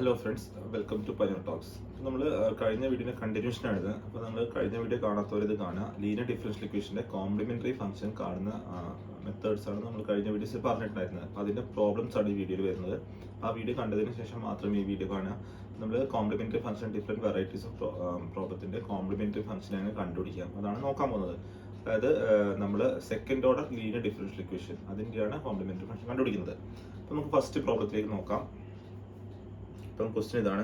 Hello friends welcome to Panar talks അപ്പോൾ നമ്മൾ കഴിഞ്ഞ വീഡിയോയുടെ കണ്ടിന്യൂഷൻ ആയിരുന്നു അപ്പോൾ നമ്മൾ കഴിഞ്ഞ വീഡിയോ കാണാത്തവരത് കാണുക. ലീനിയർ ഡിഫറൻഷ്യൽ ഇക്വേഷന്റെ കോംപ്ലിമെന്ററി ഫംഗ്ഷൻ കാണുന്ന മെത്തേഡ്സ് ആണ് നമ്മൾ കഴിഞ്ഞ വീഡിയോസിൽ പറഞ്ഞിട്ടുണ്ടായിരുന്നത്. അപ്പോൾ അതിന്റെ പ്രോബ്ലംസ് ആണ് ഈ വീഡിയോയിൽ വരുന്നത്. ആ വീഡിയോ കണ്ടതിന് ശേഷം മാത്രം ഈ വീഡിയോ കാണുക. നമ്മൾ complementary function different varieties of പ്രോബ്ലത്തിന്റെ complementary എങ്ങനെ കണ്ടുപിടിക്കാം അതാണ് നോക്കാൻ പോകുന്നത്. അതായത് നമ്മൾ second order linear differential equation അതിന്റെയാണ് complementary function കണ്ടുപിടിക്കുന്നത്. അപ്പോൾ നമുക്ക് ഫസ്റ്റ് പ്രോബ്ലത്തിലേക്ക് നോക്കാം. ഇപ്പം ക്വസ്റ്റ്യൻ ഇതാണ്.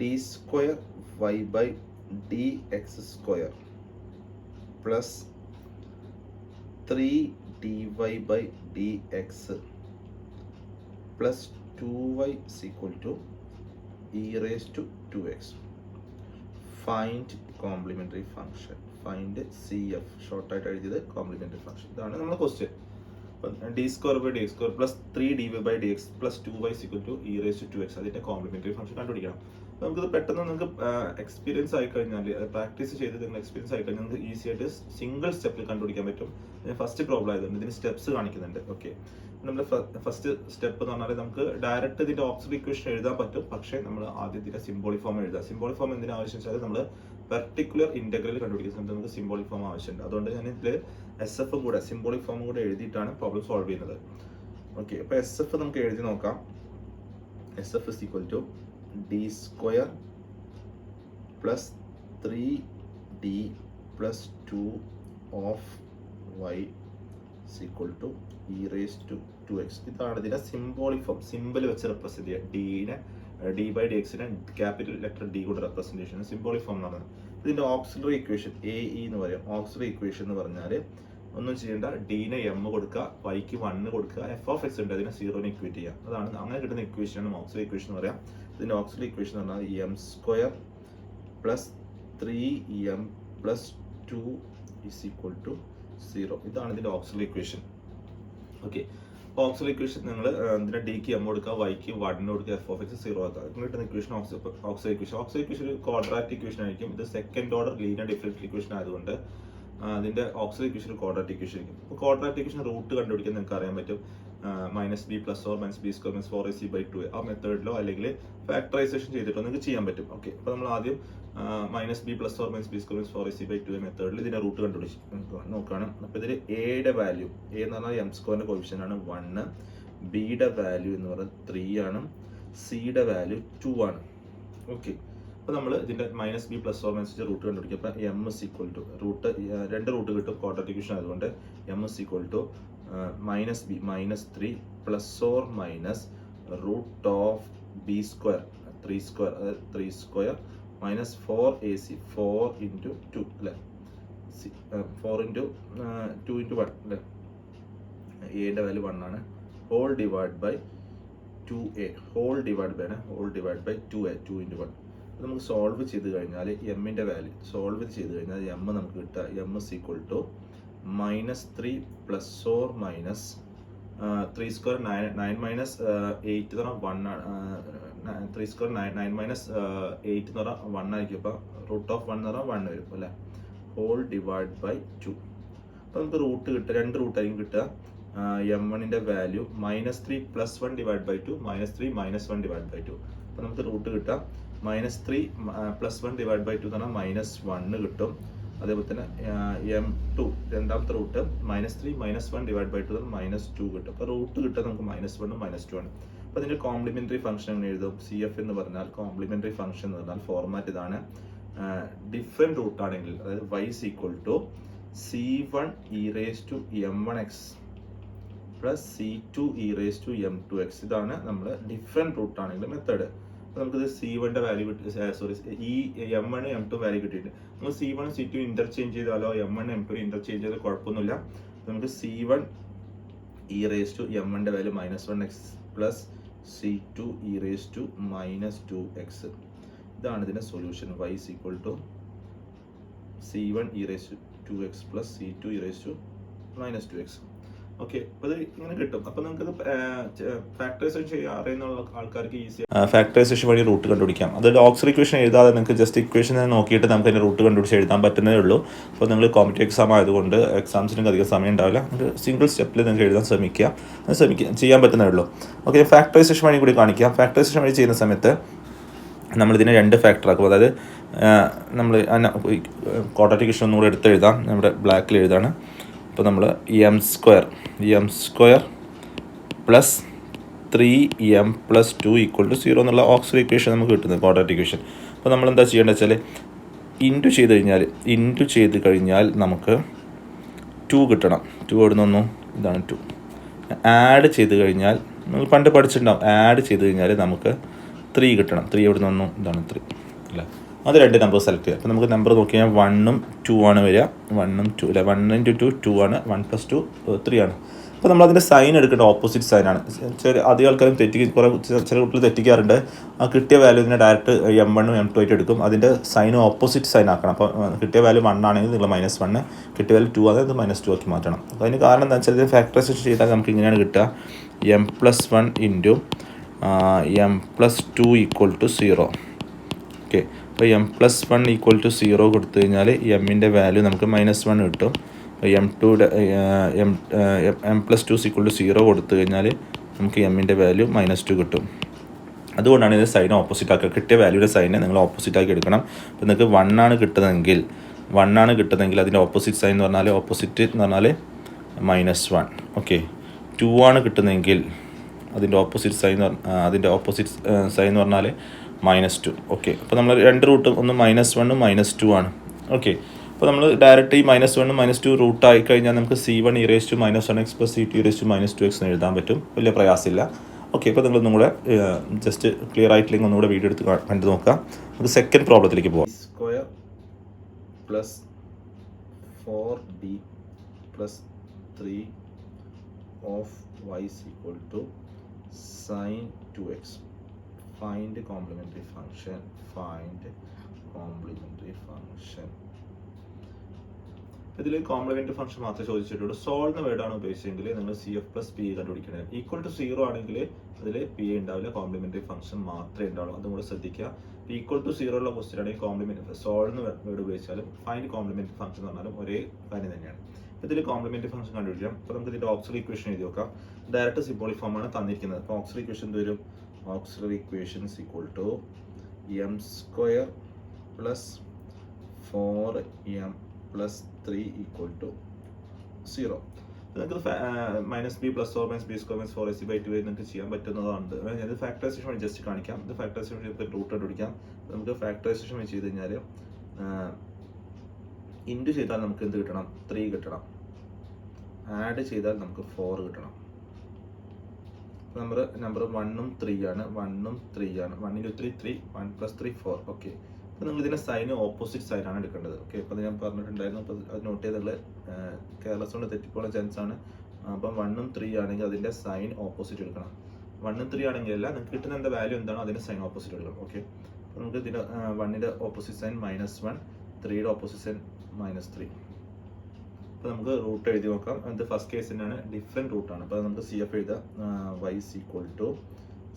D square Y by D X square plus three D Y by D X plus two Y equal to E raise to two X find complementary function find C F ഷോർട്ടായിട്ട് എഴുതിയത് complementary function ഇതാണ് നമ്മുടെ question D square by D square plus three D Y by D X plus two Y equal to E raise to X അതിന്റെ complementary function കണ്ടുപിടിക്കണം. നമുക്കിത് പെട്ടെന്ന് നിങ്ങൾക്ക് experience ആയി കഴിഞ്ഞാൽ പ്രാക്ടീസ് ചെയ്ത് നിങ്ങൾ എക്സ്പീരിയൻസ് ആയി കഴിഞ്ഞാൽ നിങ്ങൾക്ക് ഈസി ആയിട്ട് സിംഗിൾ സ്റ്റെപ്പിൽ കണ്ടുപിടിക്കാൻ പറ്റും. ഫസ്റ്റ് പ്രോബ്ലം ആയതുകൊണ്ട് ഇതിന് സ്റ്റെപ്സ് കാണിക്കുന്നുണ്ട്. ഓക്കെ നമ്മൾ ഫസ്റ്റ് സ്റ്റെപ്പ് എന്ന് പറഞ്ഞാൽ നമുക്ക് ഡയറക്റ്റ് ഇതിന്റെ ഓപ്ഷൻ ഇക്വേഷൻ എഴുതാൻ പറ്റും. പക്ഷേ നമ്മൾ ആദ്യം ഇതിന്റെ സിംബോളിക് ഫോം എഴുതാം. സിംബോളിക് ഫോം എന്തിനാവശ്യം വെച്ചാൽ നമ്മൾ പെർട്ടിക്കുലർ ഇന്റഗ്രൽ കണ്ടുപിടിക്കുന്ന സമയത്ത് നമുക്ക് സിംബോളിക് ഫോം ആവശ്യമുണ്ട്. അതുകൊണ്ട് ഞാൻ ഇതിൽ എസ് എഫ് കൂടെ സിംബോളിക് ഫോം കൂടെ എഴുതിയിട്ടാണ് പ്രോബ്ലം സോൾവ് ചെയ്യുന്നത്. ഓക്കെ അപ്പോൾ എസ് എഫ് നമുക്ക് എഴുതി നോക്കാം. S F is equal to D square plus three D plus two of Y equal to E raise to two X ഇതാണ് ഇതിന്റെ സിംബോളിക് ഫോം സിമ്പിൾ വെച്ച് റെപ്രസെന്റ് ചെയ്യുക. ഡീനെ ഡി ബൈ ഡി എക്സിനെ ക്യാപിറ്റൽ ലെറ്റർ ഡി കൊണ്ട് representation symbolic form എന്ന് ഇതിന്റെ auxiliary equation A E എന്ന് പറയും. ഓക്സിലറി ഇക്വേഷൻ എന്ന് പറഞ്ഞാൽ ഒന്നും ചെയ്യേണ്ട ഡീനെ എം കൊടുക്കുക വൈക്ക് വണ്ണ് കൊടുക്കുക എഫ് ഓഫ് എക്സ് ഉണ്ട് അതിനെ സീറോനെ ഇക്വേറ്റ് ചെയ്യുക. അതാണ് അങ്ങനെ കിട്ടുന്ന ഇക്വേഷനാണ് ഓക്സിലറി ഇക്വേഷൻ എന്ന് പറയാം. ഇതിന്റെ ഓക്സിലറി ഇക്വേഷൻ എന്ന് പറഞ്ഞാൽ M square plus three M plus two is equal to zero ഇതാണ് ഇതിന്റെ auxiliary equation okay auxiliary equation നിങ്ങൾ ഇതിന്റെ ഡിക്ക് എം കൊടുക്കുക വൈക്ക് വണ്ണിന് കൊടുക്കുക എഫ് ഓഫ് എക്സ് സീറോ ആക്കുക നിങ്ങൾ കിട്ടുന്ന equation auxiliary equation auxiliary equation ഒരു ക്വാഡ്രാറ്റിക് ഇക്വേഷൻ ആയിരിക്കും. ഇത് second order linear differential equation ആയതുകൊണ്ട് അതിന്റെ ഓക്സിലറി ഇക്വേഷൻ ക്വാഡ്രാറ്റിക് ഇക്വേഷൻ ആയിരിക്കും അപ്പോൾ ക്വാഡ്രാറ്റിക് ഇക്വേഷൻ റൂട്ട് കണ്ടുപിടിക്കാൻ നിങ്ങൾക്ക് അറിയാൻ പറ്റും. Minus B plus or minus B square minus four A C by two ആ മെത്തേഡിലോ അല്ലെങ്കിൽ ഫാക്ടറൈസേഷൻ ചെയ്തിട്ടോ നിങ്ങൾക്ക് ചെയ്യാൻ പറ്റും. ഓക്കെ അപ്പോൾ നമ്മൾ ആദ്യം minus B plus or minus B square minus four A C by two മെത്തേഡിൽ ഇതിന്റെ റൂട്ട് കണ്ടുപിടിച്ച് നോക്കുകയാണ് അപ്പോൾ ഇതിൽ എയുടെ വാല്യൂ എ എന്ന് പറഞ്ഞാൽ എം സ്ക്വയറിന്റെ കോവിഷൻ ആണ് വണ്ണ് ബിയുടെ വാല്യൂ എന്ന് പറഞ്ഞാൽ ത്രീ ആണ് സിയുടെ വാല്യൂ ടു ആണ്. ഓക്കെ അപ്പോൾ നമ്മൾ ഇതിന്റെ minus B plus or minus root കണ്ടുപിടിക്കും. അപ്പോൾ M S equal to root രണ്ട് റൂട്ട് കിട്ടും ക്വാഡ്രറ്റിക്യൂഷൻ ആയതുകൊണ്ട് M S equal to minus B minus three plus or minus root of B square three square അതായത് three square minus four A C four into two അല്ലേ four into two into one അല്ലേ? എയുടെ value one ആണ്. Whole divide by two A whole divide by whole divide by two A two into one നമുക്ക് solve ചെയ്ത് കഴിഞ്ഞാൽ എമ്മിന്റെ value solve ചെയ്ത് കഴിഞ്ഞാൽ എം നമുക്ക് കിട്ടുക. M is equal to minus three plus or minus three square nine nine minus eight എന്ന് പറഞ്ഞാൽ വൺ ആണ്. Three square nine nine minus eight എന്ന് പറഞ്ഞാൽ വൺ ആയിരിക്കും. അപ്പോൾ റൂട്ട് ഓഫ് വൺ എന്ന് പറഞ്ഞാൽ വൺ വരും അല്ലേ? ഹോൾ ഡിവൈഡ് ബൈ ടു അപ്പോൾ നമുക്ക് റൂട്ട് കിട്ടുക. രണ്ട് റൂട്ടായിരിക്കും കിട്ടുക. എം വണ്ണിന്റെ value minus three plus one divide by two minus three minus one divide by two അപ്പോൾ നമുക്ക് റൂട്ട് കിട്ടാം minus three plus one divide by two എന്ന് പറഞ്ഞാൽ മൈനസ് വണ്ണ് കിട്ടും. അതേപോലെ തന്നെ എം ടു രണ്ടാമത്തെ root minus three minus one divide by two minus two കിട്ടും. അപ്പോൾ റൂട്ട് കിട്ടുക നമുക്ക് മൈനസ് വണ്ണും മൈനസ് ടു ആണ്. അപ്പോൾ അതിന്റെ കോംപ്ലിമെന്ററി ഫംഗ്ഷൻ എങ്ങനെ എഴുതും? സി എഫ് എന്ന് പറഞ്ഞാൽ കോംപ്ലിമെന്ററി ഫംഗ്ഷൻ എന്ന് പറഞ്ഞാൽ ഫോർമാറ്റ് ഇതാണ്. ഡിഫറെന്റ് റൂട്ട് ആണെങ്കിൽ അതായത് y is equal to c one e raise to m one x plus c two e raise to m two x ഇതാണ് നമ്മൾ ഡിഫറെന്റ് റൂട്ട് ആണെങ്കിൽ മെത്തേഡ് നമുക്കിത് സി വണ്ണിന്റെ വാല്യൂ കിട്ടി സോറി ഈ m one m two value കിട്ടിയിട്ട് നമുക്ക് c one c two interchange ചെയ്താലോ? M one m two interchange ചെയ്താൽ കുഴപ്പമൊന്നുമില്ല. നമുക്ക് c one e raise to m വണ്ണിന്റെ value minus one x plus c two e raise to minus two x ഇതാണ് ഇതിന്റെ solution y is equal to c one e raise to x plus c two e raise to minus two x അപ്പോൾ factorization ആൾക്കാർക്ക് easy factorization വഴി root കണ്ടുപിടിക്കാം. അത് ഓക്സർ equation എഴുതാതെ നിങ്ങൾക്ക് just equation നോക്കിയിട്ട് നമുക്ക് അതിന്റെ റൂട്ട് കണ്ടുപിടിച്ച് എഴുതാൻ പറ്റുന്നതേ ഉള്ളൂ. അപ്പോൾ നിങ്ങൾ കോമ്പറ്റീവ് എക്സാം ആയതുകൊണ്ട് എക്സാംസിന് അധികം സമയം ഉണ്ടാവില്ല. ഒരു സിംഗിൾ സ്റ്റെപ്പിൽ നിങ്ങൾക്ക് എഴുതാൻ ശ്രമിക്കുക. ശ്രമിക്കുക ചെയ്യാൻ പറ്റുന്നേ ഉള്ളൂ. ഓക്കെ ഫാക്ടറൈസേഷൻ വഴി കൂടി കാണിക്കാം. ഫാക്ടറൈസേഷൻ വഴി ചെയ്യുന്ന സമയത്ത് നമ്മളിതിനെ രണ്ട് ഫാക്ടറാക്കും അതായത് നമ്മൾ ക്വാഡ്രാറ്റിക് ഇക്വേഷൻ ഒന്നുകൂടെ എടുത്ത് എഴുതാം. നമ്മുടെ ബ്ലാക്കിൽ എഴുതാണ്. അപ്പോൾ നമ്മൾ M square M square plus three M plus two equal to zero എന്നുള്ള ഓക്സിഡ് ഇക്വേഷൻ നമുക്ക് കിട്ടുന്നത് ക്വാഡ്രാറ്റിക് ഇക്വേഷൻ അപ്പോൾ നമ്മൾ എന്താ ചെയ്യേണ്ടത് വെച്ചാൽ ഇന്റു ചെയ്ത് കഴിഞ്ഞാൽ ഇന്റു ചെയ്ത് കഴിഞ്ഞാൽ നമുക്ക് ടു കിട്ടണം. ടു എവിടെ നിന്നു ഇതാണ് ടു ആഡ് ചെയ്ത് കഴിഞ്ഞാൽ നമ്മൾ പണ്ട് പഠിച്ചിട്ടുണ്ടാവും ആഡ് ചെയ്ത് കഴിഞ്ഞാൽ നമുക്ക് ത്രീ കിട്ടണം. ത്രീ എവിടെ നിന്നു ഇതാണ് ത്രീ അല്ലേ? അത് രണ്ട് നമ്പർ സെലക്ട് ചെയ്യുക. അപ്പോൾ നമുക്ക് നമ്പർ നോക്കി കഴിഞ്ഞാൽ വണ്ണും ടു ആണ് വരിക. വണ്ണും ടു അല്ല വൺ ഇന്റു ടു ടു ആണ്. വൺ പ്ലസ് ടു ത്രീ ആണ്. അപ്പോൾ നമ്മൾ അതിന്റെ സൈൻ എടുക്കേണ്ട ഓപ്പോസിറ്റ് സൈനാണ് ചില അധികം ആൾക്കാരും തെറ്റി കുറേ ചില കുട്ടികൾ തെറ്റിക്കാറുണ്ട്. ആ കിട്ടിയ വാല്യൂവിനെ ഡയറക്റ്റ് എം വണ്ണും എം ടു ആയിട്ട് എടുക്കും. അതിന്റെ സൈൻ ഓപ്പോസിറ്റ് സൈൻ ആക്കണം. അപ്പോൾ കിട്ടിയ വാല്യൂ വൺ ആണെങ്കിൽ നിങ്ങൾ മൈനസ് വണ്ണ് കിട്ടിയ വാല്യൂ ടു ആണെങ്കിൽ മൈനസ് ടു ആക്കി മാറ്റണം. അപ്പോൾ അതിന് കാരണം എന്താ വെച്ചാൽ ഇത് ഫാക്ടറൈസേഷൻ ചെയ്താൽ നമുക്ക് ഇങ്ങനെയാണ് കിട്ടുക. M plus one into m plus two equal to zero okay അപ്പോൾ m plus one equal to zero കൊടുത്തു കഴിഞ്ഞാൽ എമ്മിന്റെ വാല്യൂ നമുക്ക് മൈനസ് വൺ കിട്ടും. M ടുയുടെ m m plus two equal to zero കൊടുത്തു കഴിഞ്ഞാൽ നമുക്ക് എമ്മിന്റെ വാല്യൂ മൈനസ് ടു കിട്ടും. അതുകൊണ്ടാണ് ഇത് സൈൻ ഓപ്പോസിറ്റ് ആക്കുക. കിട്ടിയ വാല്യൂയുടെ സൈനെ നിങ്ങൾ ഓപ്പോസിറ്റ് ആക്കി എടുക്കണം. അപ്പോൾ നിങ്ങൾക്ക് വൺ ആണ് കിട്ടുന്നതെങ്കിൽ വൺ ആണ് കിട്ടുന്നതെങ്കിൽ അതിന്റെ ഓപ്പോസിറ്റ് സൈൻ എന്ന് പറഞ്ഞാൽ ഓപ്പോസിറ്റ് എന്ന് പറഞ്ഞാൽ മൈനസ് വൺ ഓക്കെ ടു ആണ് കിട്ടുന്നതെങ്കിൽ അതിന്റെ ഓപ്പോസിറ്റ് സൈൻ അതിന്റെ ഓപ്പോസിറ്റ് സൈൻ എന്ന് പറഞ്ഞാൽ മൈനസ് ടു ഓക്കെ അപ്പോൾ നമ്മൾ രണ്ട് റൂട്ടും ഒന്ന് മൈനസ് വണ്ണും മൈനസ് ടു ആണ്. ഓക്കെ അപ്പോൾ നമ്മൾ ഡയറക്റ്റ് ഈ മൈനസ് വണ്ണും മൈനസ് ടു റൂട്ട് ആയി കഴിഞ്ഞാൽ നമുക്ക് c one e raise to minus one x plus c two e raise to minus two x എന്ന് എഴുതാൻ പറ്റും. വലിയ പ്രയാസമില്ല. ഓക്കെ അപ്പോൾ നിങ്ങൾ ഒന്നും കൂടെ ജസ്റ്റ് ക്ലിയർ ആയിട്ടില്ലെങ്കിൽ ഒന്നുകൂടെ വീഡിയോ എടുത്ത് കണ്ടു നോക്കാം. നമുക്ക് സെക്കൻഡ് പ്രോബ്ലത്തിലേക്ക് പോകാം square plus four d plus three of y's equal to sine two x find complementary function find complementary function ഇതിൽ കോംപ്ലിമെന്റ് ഫംഗ്ഷൻ മാത്രമേ ചോദിച്ചിട്ടുള്ളൂ. സോൾവ് എന്ന വേർഡാണ് ഉപയോഗിച്ചെങ്കിൽ നിങ്ങൾ സി എഫ് പ്ലസ് പി കണ്ടുപിടിക്കണേ. ഈക്വൽ ടു സീറോ ആണെങ്കിൽ അതിൽ പി ഉണ്ടാവില്ല കോംപ്ലിമെന്ററി ഫംഗ്ഷൻ മാത്രമേ ഉണ്ടാവുള്ളൂ. അതും കൂടെ ശ്രദ്ധിക്കുക. ഈക്വൽ ടു സീറോ ഉള്ള ക്വസ്റ്റ്യൻ ആണെങ്കിൽ കോംപ്ലിമെന്റ് സോൾവ് എന്ന് വേർഡ് ഉപയോഗിച്ചാലും ഫൈൻഡ് കോംപ്ലിമെന്ററി ഫംഗ്ഷൻ എന്ന് പറഞ്ഞാലും ഒരേ കാര്യം തന്നെയാണ്. ഇതിൽ കോംപ്ലിമെന്ററി ഫംഗ്ഷൻ കണ്ടുപിടിക്കാം. അപ്പോൾ നമുക്ക് ഇതിന്റെ ഓക്സിലി ഇക്വേഷൻ എഴുതി നോക്കാം. ഡയറക്റ്റ് സിംബോളിക് ഫോം ആണ് തന്നിരിക്കുന്നത്. അപ്പോൾ ഓക്സിലി ഇക്വേഷൻ എന്ത് വരും? Auxiliary equations equal to m square plus four m plus three equal to zero നിങ്ങൾക്ക് minus b plus four minus b square minus four s by two നിങ്ങൾക്ക് ചെയ്യാൻ പറ്റുന്നതാണ്. ഞാനിത് ഫാക്ടറൈസേഷൻ വഴി ജസ്റ്റ് കാണിക്കാം. ഇത് ഫാക്ടറൈസേഷൻ വഴി റൂട്ട് കണ്ടുപിടിക്കാം നമുക്ക് ഫാക്ടറൈസേഷൻ വഴി ചെയ്ത് കഴിഞ്ഞാൽ ഇന്റു ചെയ്താൽ നമുക്ക് എന്ത് കിട്ടണം? ത്രീ കിട്ടണം. ആഡ് ചെയ്താൽ നമുക്ക് ഫോർ കിട്ടണം. നമ്പർ നമ്പർ വണ്ണും ത്രീ ആണ്. വണ്ണും ത്രീ ആണ്. One into three three one plus three four okay അപ്പോൾ നിങ്ങൾ ഇതിന്റെ സൈന് ഓപ്പോസിറ്റ് സൈനാണ് എടുക്കേണ്ടത്. ഓക്കെ അപ്പോൾ ഞാൻ പറഞ്ഞിട്ടുണ്ടായിരുന്നു. അപ്പോൾ അത് നോട്ട് ചെയ്തുള്ള കേരളസ് കൊണ്ട് തെറ്റിപ്പോകുന്ന ചാൻസ് ആണ്. അപ്പം വണ്ണും ത്രീ ആണെങ്കിൽ അതിന്റെ സൈൻ ഓപ്പോസിറ്റ് എടുക്കണം. വണ്ണും ത്രീ ആണെങ്കിൽ അല്ല നിങ്ങൾക്ക് കിട്ടുന്ന എന്താ വാല്യൂ എന്താണോ അതിന്റെ സൈൻ ഓപ്പോസിറ്റ് എടുക്കണം. ഓക്കെ അപ്പോൾ നമുക്ക് ഇതിന്റെ വണ്ണിന്റെ ഓപ്പോസിറ്റ് സൈൻ മൈനസ് വൺ ത്രീയുടെ ഓപ്പോസിറ്റ് സൈൻ മൈനസ് ത്രീ അപ്പോൾ നമുക്ക് റൂട്ട് എഴുതി നോക്കാം. അത് ഫസ്റ്റ് കേസിനാണ് ഡിഫറെന്റ് റൂട്ടാണ് അപ്പോൾ നമുക്ക് സി എഫ് എഴുതാം. Y equal to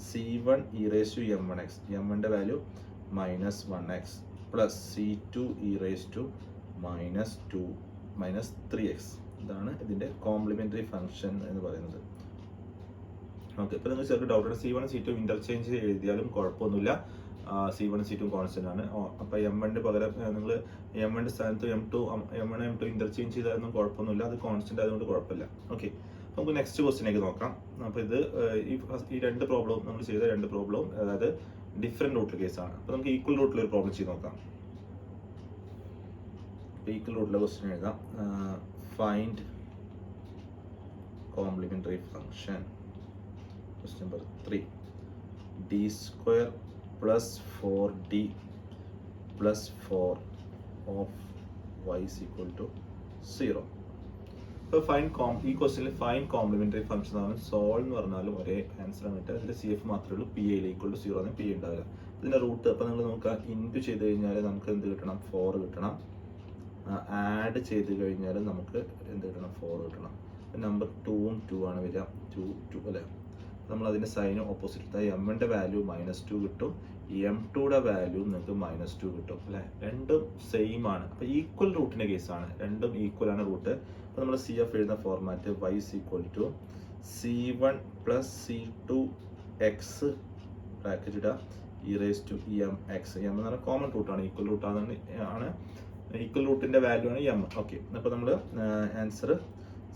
c one e raise to m one x m വണ്ണിന്റെ value minus one x plus c two e raise to minus two minus three x ഇതാണ് ഇതിന്റെ complementary function എന്ന് പറയുന്നത്. Okay ഇപ്പോൾ നിങ്ങൾ ചെറിയ doubt c one c two interchange എഴുതിയാലും കുഴപ്പമൊന്നുമില്ല. C one c two constant ആണ്. അപ്പോൾ എം വണ്ണിന് പകരം നിങ്ങൾ എം വണ്ണിന്റെ സ്ഥാനത്ത് m two m one m two interchange ചെയ്താലൊന്നും കുഴപ്പമൊന്നുമില്ല. അത് കോൺസ്റ്റന്റ് ആയതുകൊണ്ട് കുഴപ്പമില്ല. ഓക്കെ നമുക്ക് നെക്സ്റ്റ് ക്വസ്റ്റിനേക്ക് നോക്കാം. അപ്പോൾ ഇത് ഈ ഈ രണ്ട് പ്രോബ്ലവും നമ്മൾ ചെയ്ത രണ്ട് പ്രോബ്ലവും അതായത് ഡിഫറെന്റ് റൂട്ടിൽ കേസാണ് അപ്പോൾ നമുക്ക് ഈക്വൽ റൂട്ടിൽ ഒരു പ്രോബ്ലം ചെയ്ത് നോക്കാം. ഈക്വൽ റൂട്ടിലെ ക്വസ്റ്റ്യൻ എഴുതാം. Find complementary function question number three d square plus four d plus four of y equal to zero ഇപ്പോൾ ഫൈൻ കോം ഈ ക്വസ്റ്റിൽ ഫൈൻ കോംപ്ലിമെന്ററി ഫംഗ്ഷൻ ആണ് സോൾ എന്ന് പറഞ്ഞാലും ഒരേ ആൻസർ ആണ് കിട്ടുക. അതിൽ സി എഫ് മാത്രമേ ഉള്ളൂ. പി എയിൽ ഈക്വൽ ടു സീറോ എന്ന് പി ഉണ്ടാവില്ല. ഇതിന്റെ റൂട്ട് അപ്പോൾ നിങ്ങൾ നോക്കുക. ഇന്റു ചെയ്ത് കഴിഞ്ഞാൽ നമുക്ക് എന്ത് കിട്ടണം? ഫോർ കിട്ടണം. ആഡ് ചെയ്ത് കഴിഞ്ഞാൽ നമുക്ക് എന്ത് കിട്ടണം? ഫോർ കിട്ടണം. നമ്പർ ടൂവും ടു ആണ് വരിക. ടു ടു അല്ലേ? നമ്മൾ അതിന്റെ സൈന് ഓപ്പോസിറ്റ് എടുത്താൽ എമ്മിന്റെ വാല്യൂ മൈനസ് ടു കിട്ടും. എം ടുയുടെ വാല്യൂ നിങ്ങൾക്ക് മൈനസ് ടു കിട്ടും. അല്ലേ? രണ്ടും സെയിം ആണ്. അപ്പോൾ ഈക്വൽ റൂട്ടിന്റെ കേസാണ് രണ്ടും ഈക്വൽ ആണ് റൂട്ട് അപ്പോൾ നമ്മൾ സി എഫ് എഴുതുന്ന format Y is equal to C one plus C two X bracket ഇടുക e raise to M X M എന്ന് പറഞ്ഞാൽ കോമൺ റൂട്ടാണ് ഈക്വൽ റൂട്ടാണ് ആണ് ഈക്വൽ റൂട്ടിന്റെ വാല്യൂ ആണ് എം ഓക്കെ അപ്പോൾ നമ്മൾ answer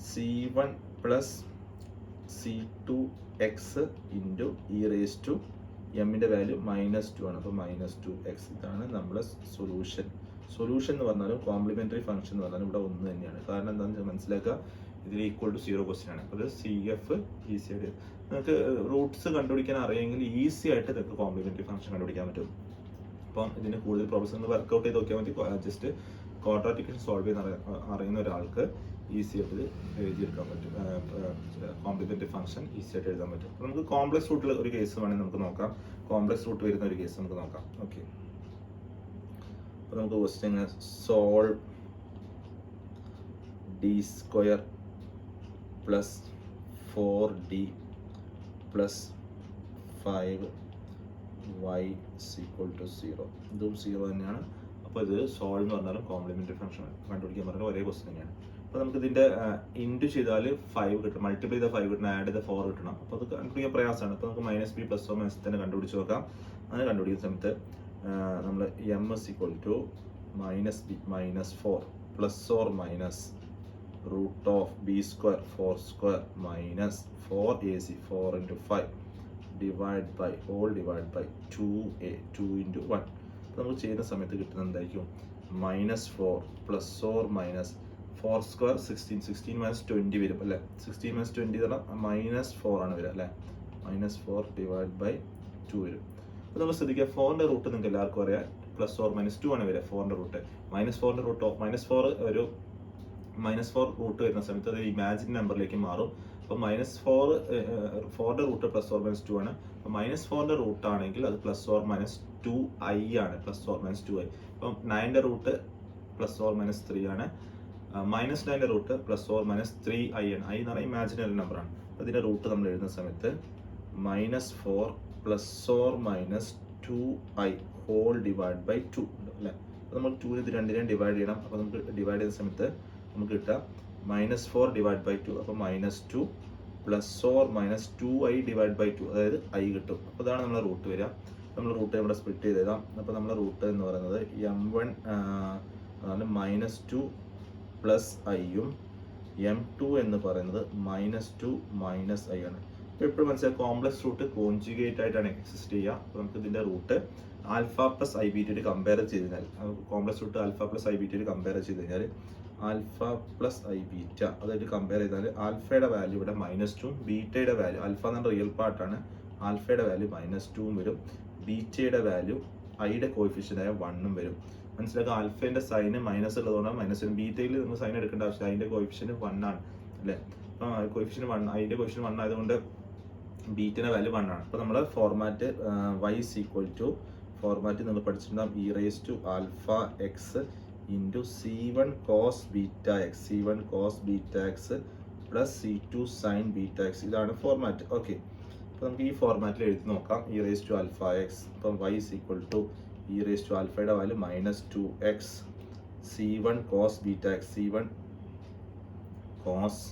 c one plus c two x into e raise to എമ്മിന്റെ വാല്യൂ മൈനസ് ടു ആണ്. അപ്പോൾ മൈനസ് ടു എക്സ് ഇതാണ് നമ്മുടെ സൊല്യൂഷൻ സൊല്യൂഷൻ എന്ന് പറഞ്ഞാലും കോംപ്ലിമെന്ററി ഫംഗ്ഷൻ എന്ന് പറഞ്ഞാലും ഇവിടെ ഒന്ന് തന്നെയാണ്. കാരണം എന്താണെന്ന് വെച്ചാൽ മനസ്സിലാക്കുക ഇതിൽ ഈക്വൽ ടു സീറോ ക്വസ്റ്റ്യൻ ആണ്. അപ്പോൾ സി എഫ് ഈസി ആയിട്ട് നിങ്ങൾക്ക് റൂട്ട്സ് കണ്ടുപിടിക്കാൻ അറിയാമെങ്കിൽ ഈസി ആയിട്ട് നിങ്ങൾക്ക് കോംപ്ലിമെന്ററി ഫംഗ്ഷൻ കണ്ടുപിടിക്കാൻ പറ്റും. അപ്പം ഇതിന് കൂടുതൽ പ്രോബ്ലംസ് നിങ്ങൾ വർക്കൗട്ട് ചെയ്ത് നോക്കിയാൽ മതി. ജസ്റ്റ് ക്വാഡ്രാറ്റിക്സ് സോൾവ് ചെയ്യുന്ന അറിയുന്ന ഒരാൾക്ക് ഈസി ആയിട്ട് എഴുതിയെടുക്കാൻ പറ്റും. കോംപ്ലിമെന്ററി ഫംഗ്ഷൻ ഈസി ആയിട്ട് എഴുതാൻ പറ്റും. അപ്പോൾ നമുക്ക് കോംപ്ലക്സ് റൂട്ടിൽ ഒരു കേസ് വേണമെങ്കിൽ നമുക്ക് നോക്കാം. കോംപ്ലക്സ് റൂട്ട് വരുന്ന ഒരു കേസ് നമുക്ക് നോക്കാം. ഓക്കെ അപ്പോൾ നമുക്ക് question solve d square plus four d plus five y equal to zero ഇതും സീറോ തന്നെയാണ്. അപ്പോൾ ഇത് സോൾവ് എന്ന് പറഞ്ഞാലും കോംപ്ലിമെന്ററി ഫംഗ്ഷൻ കണ്ടുപിടിക്കാൻ പറഞ്ഞാൽ ഒരേ ക്വസ്റ്റ്യൻ തന്നെയാണ്. അപ്പോൾ നമുക്ക് ഇതിന്റെ ഇന്റു ചെയ്താൽ ഫൈവ് കിട്ടും മൾട്ടിപ്ലൈ ചെയ്ത ഫൈവ് കിട്ടണം ആഡ് ചെയ്ത ഫോർ കിട്ടണം. അപ്പോൾ അത് കണ്ടുപിടിക്കാൻ പ്രയാസമാണ്. അപ്പോൾ നമുക്ക് minus b plus or minus തന്നെ കണ്ടുപിടിച്ച് നോക്കാം. അങ്ങനെ കണ്ടുപിടിക്കുന്ന സമയത്ത് നമ്മൾ m s equal to minus b minus four plus or minus root of b square four square minus four a c four into five divide by whole divide by two a two into one നമുക്ക് ചെയ്യുന്ന സമയത്ത് കിട്ടുന്നത് എന്തായിരിക്കും? Minus four plus or minus four square sixteen sixteen minus twenty വരും അല്ലേ? Sixteen minus twenty തരണം minus four ആണ് വരിക അല്ലേ? Minus four divide by two വരും. അപ്പോൾ നമ്മൾ ശ്രദ്ധിക്കുക ഫോറിന്റെ റൂട്ട് നിങ്ങൾക്ക് എല്ലാവർക്കും അറിയാം. പ്ലസ് ഫോർ മൈനസ് ടു ആണ് വരിക ഫോറിന്റെ റൂട്ട് മൈനസ് ഫോറിന്റെ റൂട്ട് മൈനസ് ഫോർ ഒരു മൈനസ് ഫോർ റൂട്ട് വരുന്ന സമയത്ത് അത് ഇമാജിൻ നമ്പറിലേക്ക് മാറും. അപ്പോൾ മൈനസ് ഫോർ ഫോറിന്റെ root plus four minus two ആണ്. അപ്പോൾ മൈനസ് ഫോറിന്റെ റൂട്ട് ആണെങ്കിൽ അത് plus four minus two i ആണ് plus four minus two i അപ്പം നയന്റെ root plus four minus three ആണ്. Minus നയന്റെ root plus or minus three i n i എന്ന് പറഞ്ഞാൽ ഇമാജിനറി നമ്പറാണ് അപ്പോൾ ഇതിന്റെ റൂട്ട് നമ്മൾ എഴുതുന്ന സമയത്ത് minus four plus or minus two i whole divide by two അല്ലേ? അപ്പോൾ നമ്മൾ ടു ഇത് രണ്ടിനെയും ഡിവൈഡ് ചെയ്യണം. അപ്പോൾ നമുക്ക് ഡിവൈഡ് ചെയ്യുന്ന സമയത്ത് നമുക്ക് കിട്ടുക minus four divide by two അപ്പോൾ minus two plus or minus two i divide by two അതായത് ഐ കിട്ടും. അപ്പോൾ അതാണ് നമ്മുടെ റൂട്ട് വരിക. നമ്മൾ റൂട്ട് ഇവിടെ സ്പ്ലിറ്റ് ചെയ്ത് എഴുതാം അപ്പോൾ നമ്മുടെ റൂട്ട് എന്ന് പറയുന്നത് എം വൺ അതാണ് മൈനസ് ടു പ്ലസ് ഐയും എം ടു എന്ന് പറയുന്നത് മൈനസ് ടു മൈനസ് ഐ ആണ്. ഇപ്പോൾ എപ്പോഴും മനസ്സിലായി കോംപ്ലക്സ് റൂട്ട് കോൺജുഗേറ്റ് ആയിട്ടാണ് എക്സിസ്റ്റ് ചെയ്യുക. അപ്പോൾ നമുക്ക് ഇതിന്റെ root alpha plus i b t compare ചെയ്ത് കഴിഞ്ഞാൽ complex root alpha plus i b t compare ചെയ്ത് കഴിഞ്ഞാൽ ആൽഫ പ്ലസ് ഐ ബീറ്റ അതായിട്ട് കമ്പയർ ചെയ്താൽ ആൽഫയുടെ വാല്യൂ ഇവിടെ മൈനസ് ടു ബീറ്റയുടെ വാല്യൂ ആൽഫ എന്ന റിയൽ പാർട്ടാണ് ആൽഫയുടെ വാല്യൂ മൈനസ് ടുവും വരും. ബീറ്റയുടെ വാല്യൂ ഐയുടെ കോഫിഷ്യന്റായ വണ്ണും വരും. മനസ്സിലാക്കുക ആൽഫേന്റെ സൈന് മൈനസ് ഉള്ളതുകൊണ്ട് മൈനസ് വരും ബീറ്റയിൽ നിങ്ങൾ സൈൻ എടുക്കേണ്ട ആവശ്യമില്ല. അതിന്റെ കോയിഫിഷ്യന്റ് വൺ ആണ് അല്ലേ? അപ്പം കോയിഫിഷ്യന്റ് വൺ അതിന്റെ കോയിഫിഷ്യന്റ് വൺ ആയതുകൊണ്ട് ബീറ്റിന്റെ വാല്യൂ വൺ ആണ്. അപ്പോൾ നമ്മുടെ format y is equal to format നിങ്ങൾ പഠിച്ചിട്ടുണ്ടാകും e raise to alpha x into c one cos beta x c one cos beta x plus c two sine beta x ഇതാണ് format okay അപ്പോൾ നമുക്ക് ഈ ഫോർമാറ്റിൽ എഴുതി നോക്കാം. E raise to alpha x ഇപ്പം y is equal to e raise to ആൽഫയുടെ value minus two x c one cos beta x c one cos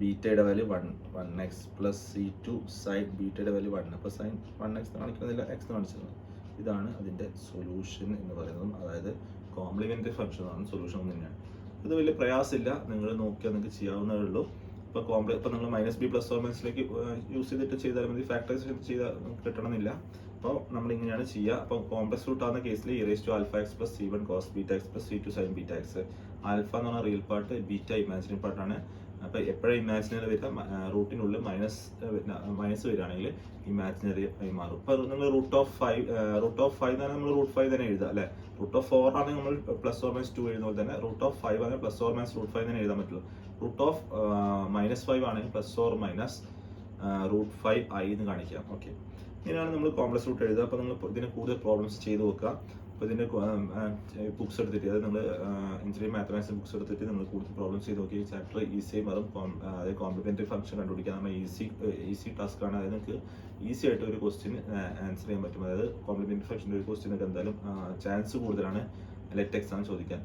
ബീറ്റയുടെ value one one x plus c two sine ബീറ്റയുടെ value one അപ്പോൾ sine one X കാണിക്കുന്നില്ല x കാണിച്ചിരുന്നത്. ഇതാണ് അതിന്റെ solution എന്ന് പറയുന്നതും അതായത് complementary ഫംഗ്ഷനാണ് സൊല്യൂഷൻ തന്നെയാണ്. ഇത് വലിയ പ്രയാസമില്ല. നിങ്ങൾ നോക്കിയാൽ നിങ്ങൾക്ക് ചെയ്യാവുന്നതേ ഉള്ളൂ. ഇപ്പോൾ കോംപ്ലി ഇപ്പോൾ നിങ്ങൾ മൈനസ് ബി പ്ലസ് ഓർ മൈനസിലേക്ക് യൂസ് ചെയ്തിട്ട് ചെയ്താൽ മതി. ഫാക്ടറൈസേഷൻ ചെയ്താൽ കിട്ടണമെന്നില്ല. അപ്പോൾ നമ്മൾ ഇങ്ങനെയാണ് ചെയ്യുക. അപ്പോൾ കോംപ്ലക്സ് റൂട്ട് ആവുന്ന കേസിൽ e raise to alpha x plus c one cos beta x plus c two sine beta x alpha എന്ന് പറഞ്ഞ റിയൽ പാർട്ട് ബീറ്റ ഇമാജിനറി പാർട്ടാണ് അപ്പോൾ എപ്പോഴും ഇമാജിനറി വരിക? റൂട്ടിനുള്ളിൽ മൈനസ് മൈനസ് വരികയാണെങ്കിൽ ഇമാജിനറി ആയി മാറും. ഇപ്പോൾ നിങ്ങൾ root of five root of five തന്നെ നമ്മൾ റൂട്ട് ഫൈവ് തന്നെ എഴുതുക അല്ലേ? റൂട്ട് ഓഫ് ഫോർ ആണെങ്കിൽ നമ്മൾ പ്ലസ് ഓർ മൈനസ് ടു എഴുതുന്ന പോലെ തന്നെ റൂട്ട് ഓഫ് ഫൈവ് ആണെങ്കിൽ plus or minus root five തന്നെ എഴുതാൻ പറ്റുള്ളൂ. റൂട്ട് ഓഫ് മൈനസ് ഫൈവ് ആണെങ്കിൽ plus or minus root five ആയി എന്ന് കാണിക്കാം. ഓക്കെ ഇങ്ങനെയാണ് നമ്മൾ കോംപ്ലക്സ് റൂട്ട് എഴുതുക. അപ്പോൾ നിങ്ങൾ ഇതിന് കൂടുതൽ പ്രോബ്ലംസ് ചെയ്ത് നോക്കുക. അപ്പോൾ ഇതിന്റെ ബുക്സ് എടുത്തിട്ട് അതായത് നമ്മൾ എഞ്ചിനീയറിംഗ് മാത്തമാറ്റിക്സ് ബുക്സ് എടുത്തിട്ട് നിങ്ങൾ കൂടുതൽ പ്രോബ്ലംസ് ചെയ്ത് നോക്കി ചാപ്റ്റർ ഈസിയായി മാറും. അതായത് കോംപ്ലിമെന്ററി ഫംഗ്ഷൻ കണ്ടുപിടിക്കാൻ നമ്മൾ ഈസി ഈസി ടാസ്ക് ആണ്. അതായത് നിങ്ങൾക്ക് ഈസി ആയിട്ട് ഒരു ക്വസ്റ്റ്യൻ ആൻസർ ചെയ്യാൻ പറ്റും. അതായത് കോംപ്ലിമെന്ററി ഫംഗ്ഷന്റെ ഒരു ക്വസ്റ്റ്യൻ ഒക്കെ എന്തായാലും ചാൻസ് കൂടുതലാണ് ലെറ്റ് എക്സാം ചോദിക്കാൻ.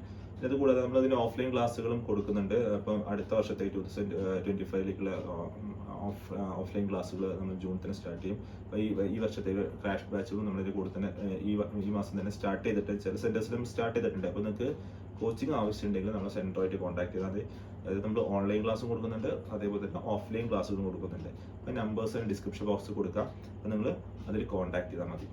ഇത് കൂടാതെ നമ്മൾ അതിന് ഓഫ്ലൈൻ ക്ലാസ്സുകളും കൊടുക്കുന്നുണ്ട്. അപ്പം അടുത്ത വർഷത്തെ ടു തൗസൻഡ് ട്വന്റി ഫൈവിലേക്കുള്ള ഓഫ് ഓഫ്ലൈൻ ക്ലാസ്സുകൾ നമ്മൾ ജൂൺ തന്നെ സ്റ്റാർട്ട് ചെയ്യും. അപ്പോൾ ഈ ഈ വർഷത്തെ ക്രാഷ് ബാച്ചുകളും നമ്മളിത് കൂടെ തന്നെ ഈ ഈ മാസം തന്നെ സ്റ്റാർട്ട് ചെയ്തിട്ട് ചില സെന്റേഴ്സിലും സ്റ്റാർട്ട് ചെയ്തിട്ടുണ്ട്. അപ്പോൾ നിങ്ങൾക്ക് കോച്ചിങ് ആവശ്യമുണ്ടെങ്കിൽ നമ്മൾ സെന്ററുമായിട്ട് കോൺടാക്ട് ചെയ്താൽ മതി. അതായത് നമ്മൾ ഓൺലൈൻ ക്ലാസ്സും കൊടുക്കുന്നുണ്ട് അതേപോലെ തന്നെ ഓഫ്ലൈൻ ക്ലാസ്സുകളും കൊടുക്കുന്നുണ്ട്. അപ്പോൾ നമ്പേഴ്സ് ഡിസ്ക്രിപ്ഷൻ ബോക്സ് കൊടുക്കാം. അപ്പോൾ നിങ്ങൾ അതിൽ കോൺടാക്ട് ചെയ്താൽ മതി.